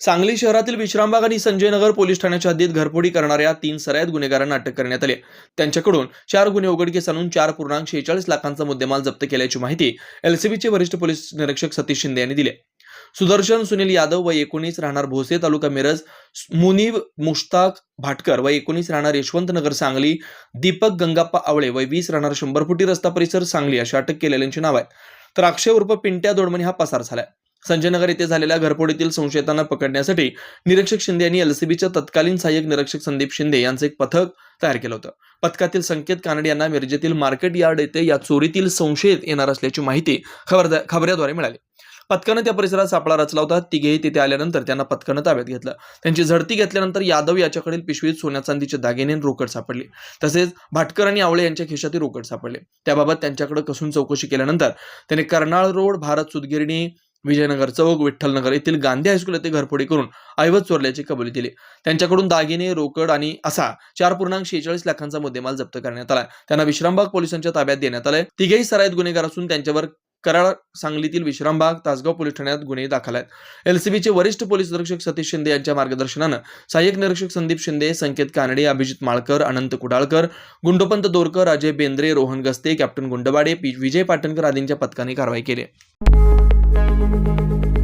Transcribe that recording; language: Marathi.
सांगली शहरातील विश्रामबाग आणि संजय नगर पोलीस ठाण्याच्या हद्दीत घरफोडी करणाऱ्या तीन सरायत गुन्हेगारांना अटक करण्यात आली त्यांच्याकडून चार गुन्हे उघडकीस आणून चार पूर्णांक शेहेचाळीस लाखांचा मुद्देमाल जप्त केल्याची माहिती एलसीबीचे वरिष्ठ पोलीस निरीक्षक सतीश शिंदे यांनी दिली सुदर्शन सुनील यादव व एकोणीस राहणार भोसे तालुका मिरज मुनीब मुश्ताक भाटकर व एकोणीस राहणार यशवंतनगर सांगली दीपक गंगाप्पा आवळे व वीस राहणार शंभर फुटी रस्ता परिसर सांगली अशी अटक केलेल्यांची नाव आहेत. तर अक्षय उर्फ पिंट्या दोडमणी हा पसार झालाय. संजयनगर येथे झालेल्या घरफोडीतील संशयितांना पकडण्यासाठी निरीक्षक शिंदे यांनी एलसीबीच्या तत्कालीन सहाय्यक निरीक्षक संदीप शिंदे यांचं एक पथक तयार केलं होतं. पथकातील संकेत कानडे यांना मिरजेतील मार्केट यार्ड येथे या चोरीतील संशयित येणार असल्याची माहिती खबर खबऱ्याद्वारे मिळाली. पथकानं त्या परिसरात सापळा रचला होता. तिघेही तिथे आल्यानंतर त्यांना पथकानं ताब्यात घेतलं. त्यांची झडती घेतल्यानंतर यादव याच्याकडील पिशवीत सोन्या चांदीचे दागिने रोकड सापडले. तसेच भाटकर आणि आवळे यांच्या खिशातील रोकड सापडले. त्याबाबत त्यांच्याकडे कसून चौकशी केल्यानंतर त्याने कर्नाळ रोड भारत सुदगिरणी विजयनगर चौक विठ्ठलनगर येथील गांधी हायस्कूल येथे घरफोडी करून ऐवज चोरल्याची कबुली दिली. त्यांच्याकडून दागिने रोकड आणि असा चार पूर्णांक शेहेचाळीस लाखांचा मुद्देमाल जप्त करण्यात आला. त्यांना विश्रामबाग पोलिसांच्या ताब्यात देण्यात आलाय. तिघेही सराईत गुन्हेगार असून त्यांच्यावर कराड सांगलीतील विश्रामबाग तासगाव पोलीस ठाण्यात गुन्हे दाखल आहेत. एलसीबीचे वरिष्ठ पोलीस निरीक्षक सतीश शिंदे यांच्या मार्गदर्शनानं सहाय्यक निरीक्षक संदीप शिंदे संकेत कानडे अभिजित माळकर अनंत कुडाळकर गुंडोपंत दोरकर अजय बेंद्रे रोहन गस्ते कॅप्टन गुंडवाडे विजय पाटणकर आदींच्या पथकाने कारवाई केली. Thank you.